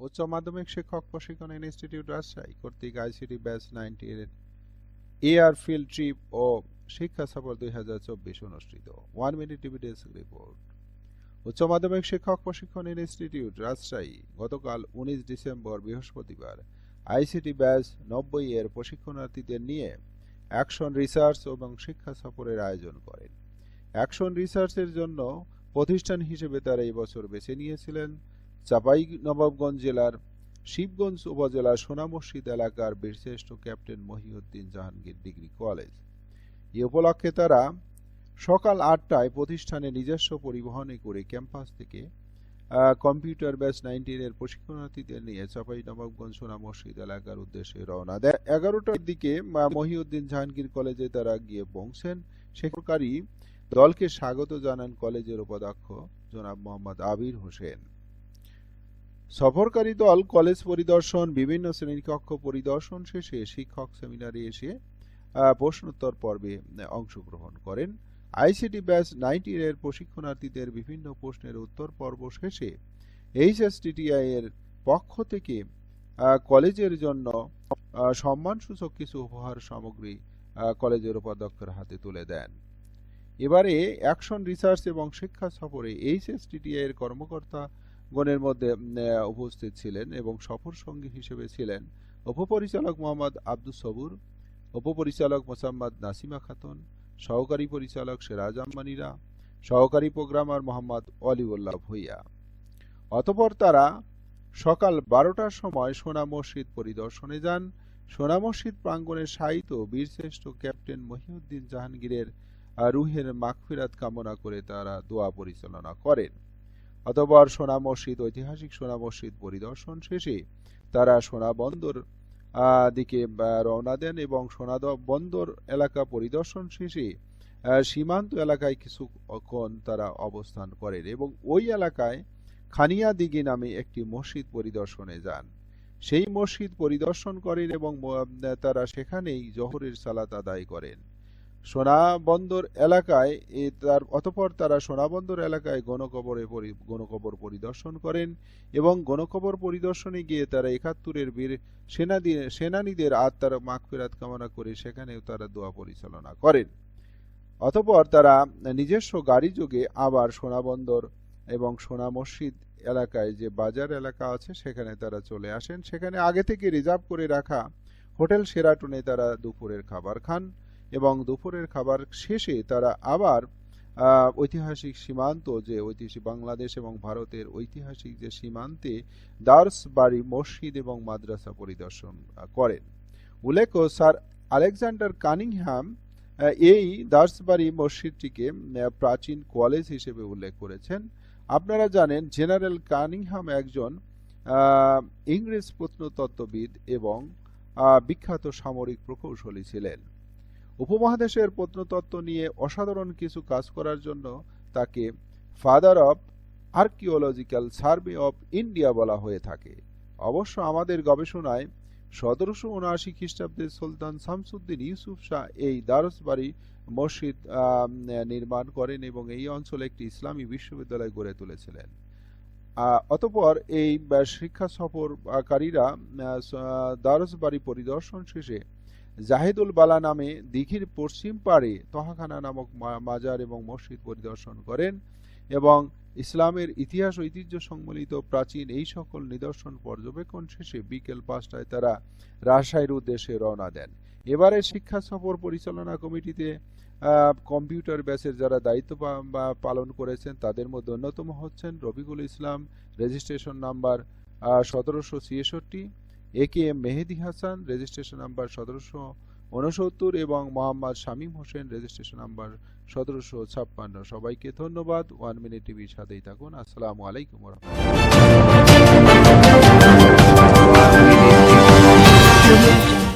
উচ্চ মাধ্যমিক শিক্ষক প্রশিক্ষণ ইনস্টিটিউট রাজশাহী কর্তৃক আইসিটি ব্যাচ নাইনটি এর এয়ার ফিল্ড ট্রিপ ও শিক্ষা সফর দুই হাজার চব্বিশ অনুষ্ঠিত। One minute TV desk report উচ্চ মাধ্যমিক শিক্ষক প্রশিক্ষণ ইনস্টিটিউট রাজশাহী গতকাল উনিশ ডিসেম্বর বৃহস্পতিবার আইসিটি ব্যাচ নব্বই এর প্রশিক্ষণার্থীদের নিয়ে অ্যাকশন রিসার্চ এবং শিক্ষা সফরের আয়োজন করেন। অ্যাকশন রিসার্চের জন্য প্রতিষ্ঠান হিসেবে তারা এই বছর বেছে নিয়েছিলেন চাপাই নবাবগঞ্জ জেলার শিবগঞ্জ উপজেলার সোনা মসজিদ এলাকার বীরশ্রেষ্ঠ captain Mohiuddin Jahangir degree college. এ উপলক্ষে তারা সকাল আটটায় প্রতিষ্ঠানে নিজস্ব পরিবহনে করে ক্যাম্পাস থেকে কম্পিউটার ব্যাচ নাইনটিন এর প্রশিক্ষণার্থীদের নিয়ে চাপাই নবাবগঞ্জ সোনা মসজিদ এলাকার উদ্দেশ্যে রওনা দেয়। এগারোটার দিকে মহিউদ্দিন জাহাঙ্গীর কলেজে তারা গিয়ে পৌঁছেন। সেখানকারী দলকে স্বাগত জানান কলেজের উপাধ্যক্ষ জনাব মোহাম্মদ আবির হোসেন। সফরকারী দল, কলেজ পরিদর্শন, বিভিন্ন শ্রেণীকক্ষ পরিদর্শন শেষে শিক্ষক সেমিনারে এসে প্রশ্নোত্তর পর্বে অংশগ্রহণ করেন। আইসিটি ব্যাচ নাইনটি এর প্রশিক্ষণার্থীদের বিভিন্ন প্রশ্নের উত্তর পর্ব শেষে এইচএসটিটিআই এর পক্ষ থেকে কলেজের জন্য সম্মানসূচক কিছু উপহার সামগ্রী কলেজের উপাধ্যক্ষের হাতে তুলে দেন। এবারে অ্যাকশন রিসার্চ এবং শিক্ষা সফরে এইচএসটিটিআই এর কর্মকর্তা গণের মধ্যে উপস্থিত ছিলেন এবং সফর সঙ্গী হিসেবে ছিলেন উপপরিচালক মোহাম্মদ আব্দুস সবুর, উপপরিচালক মোসাম্মদ নাসিমা খাতুন, সহকারী পরিচালক সিরাজ আম্মানিরা সহকারী প্রোগ্রামার মোহাম্মদ অলিউল্লাহ ভুইয়া। অতপর তারা সকাল বারোটার সময় সোনা মসজিদ পরিদর্শনে যান। সোনা মসজিদ প্রাঙ্গণে শায়িত বীরশ্রেষ্ঠ ক্যাপ্টেন মহিউদ্দিন জাহাঙ্গীরের রুহের মাগফিরাত কামনা করে তারা দোয়া পরিচালনা করেন। অতঃপর সোনা মসজিদ, ঐতিহাসিক সোনা মসজিদ পরিদর্শন শেষে তারা সোনা বন্দর দিকে রওনা দেন এবং সোনা বন্দর এলাকা পরিদর্শন শেষে সীমান্ত এলাকায় কিছুক্ষণ তারা অবস্থান করেন এবং ওই এলাকায় খানিয়া দিঘি নামে একটি মসজিদ পরিদর্শনে যান। সেই মসজিদ পরিদর্শন করেন এবং তারা সেখানেই জহরের সালাত আদায় করেন। সোনা বন্দর এলাকায় এ তার, অতপর তারা সোনা বন্দর এলাকায় গণকবরে গণকবর পরিদর্শন করেন এবং গণকবর পরিদর্শনে গিয়ে তারা একাত্তরের বীর সেনাদি, সেনানীদের আত্মার মাগফিরাত কামনা করে সেখানেও তারা দোয়া পরিচালনা করেন। অতপর তারা নিজস্ব গাড়ি যোগে আবার সোনা বন্দর এবং সোনা মসজিদ এলাকায় যে বাজার এলাকা আছে সেখানে তারা চলে আসেন। সেখানে আগে থেকে রিজার্ভ করে রাখা হোটেল সেরাটনে তারা দুপুরের খাবার খান। এবং দুপুরের খাবার শেষে তারা আবার ঐতিহাসিক সীমান্ত যে ঐতিহাসিক বাংলাদেশ এবং ভারতের ঐতিহাসিক যে সীমান্তে দার্স বাড়ি মসজিদ এবং মাদ্রাসা পরিদর্শন করেন। উল্লেখ্য স্যার আলেকজান্ডার কানিংহ্যাম আহ, এই দার্সবাড়ি মসজিদটিকে প্রাচীন কলেজ হিসেবে উল্লেখ করেছেন। আপনারা জানেন জেনারেল কানিংহাম একজন ইংরেজ প্রত্নতত্ত্ববিদ এবং বিখ্যাত সামরিক প্রকৌশলী ছিলেন। উপমহাদেশের প্রত্নতত্ত্ব নিয়ে অসাধারণ কিছু কাজ করার জন্য তাকে father of archaeological survey of India বলা হয়ে থাকে। অবশ্য আমাদের গবেষণায় সতেরোশো উনআশি খ্রিস্টাব্দে সুলতান শামসুদ্দিন ইউসুফ শাহ এই দারসবাড়ি মসজিদ নির্মাণ করেন এবং এই অঞ্চলে একটি ইসলামী বিশ্ববিদ্যালয় গড়ে তুলেছিলেন। অতঃপর এই শিক্ষা সফরকারীরা দারসবাড়ি পরিদর্শন শেষে জাহিদুল বালা নামে দিঘির পশ্চিম পাড়ে তহাখানা নামক মাজার এবং মসজিদ পরিদর্শন করেন এবং ইসলামের ইতিহাস ঐতিহ্য সম্বলিত প্রাচীন এই সকল নিদর্শন পর্যবেক্ষণ শেষে বিকেল পাঁচটায় তারা রাজশাহীর উদ্দেশ্যে রওনা দেন। এবারে শিক্ষা সফর পরিচালনা কমিটিতে কম্পিউটার ব্যাচের যারা দায়িত্ব পালন করেছেন তাদের মধ্যে অন্যতম হচ্ছেন রবিকুল ইসলাম, রেজিস্ট্রেশন নাম্বার সতেরোশো ছিয়াষট্টি। A K M Mehedi Hasan registration number সতেরোশো উনসত্তর এবং মোহাম্মদ শামীম হোসেন রেজিস্ট্রেশন নাম্বার সতেরোশো ছাপ্পান্ন। সবাইকে ধন্যবাদ। ওয়ান মিনিট টিভির সাথেই থাকুন। আসসালামু আলাইকুম রহমতুল্লাহ।